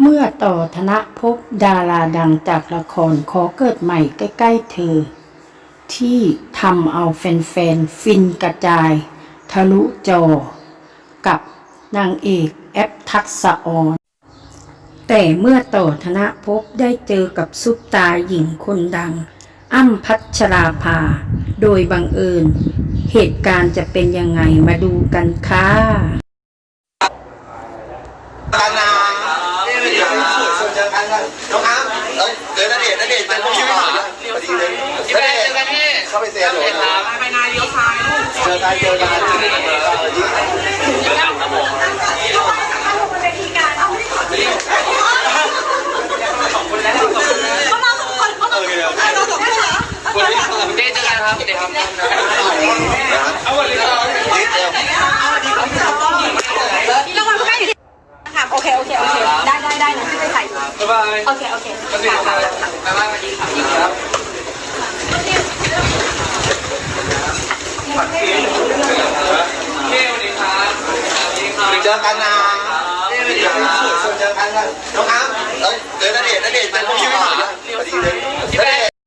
เมื่อต่อธนภพดาราดังจากละครขอเกิดใหม่ใกล้ๆเธอ ที่ทำเอาแฟนๆ ฟินกระจาย ทะลุจอ กับนางเอกแอปทักษะออนแต่เมื่อต่อธนภพได้เจอกับซุปตาหญิงคนดัง อ้ำพัชราภา โดยบังเอิญ เหตุการณ์จะเป็นยังไงมาดูกันค่ะ กันนะนี่ไม่ดีส่ว น้องอาร์มเอ้ยเจอณเดชน์ณเดชเป็นผู้ชิมหาพอดีเลยพี่แบงค์เจอกันพี่เข้าไปเซียนอยู่ครับไปนาเลี้ยวซ้ายลูกเจอกันเจอกันสวัสดีเจอกันครับผมขอบคุณแล้วขอบคุณนะเขามาสอง บ๊ายบายโอเค โอเคสวัสดีครับบ๊ายบายสวัสดีครับพี่สวัสดีครับสวัสดีครับเจอกันนะนี่ไม่ดีส่วนเจอกันกันน้องอาร์มเอ้ยเจอณเดชน์ณเดชน์เป็นผู้ชิมหายพอดีเลยพี่แบงค์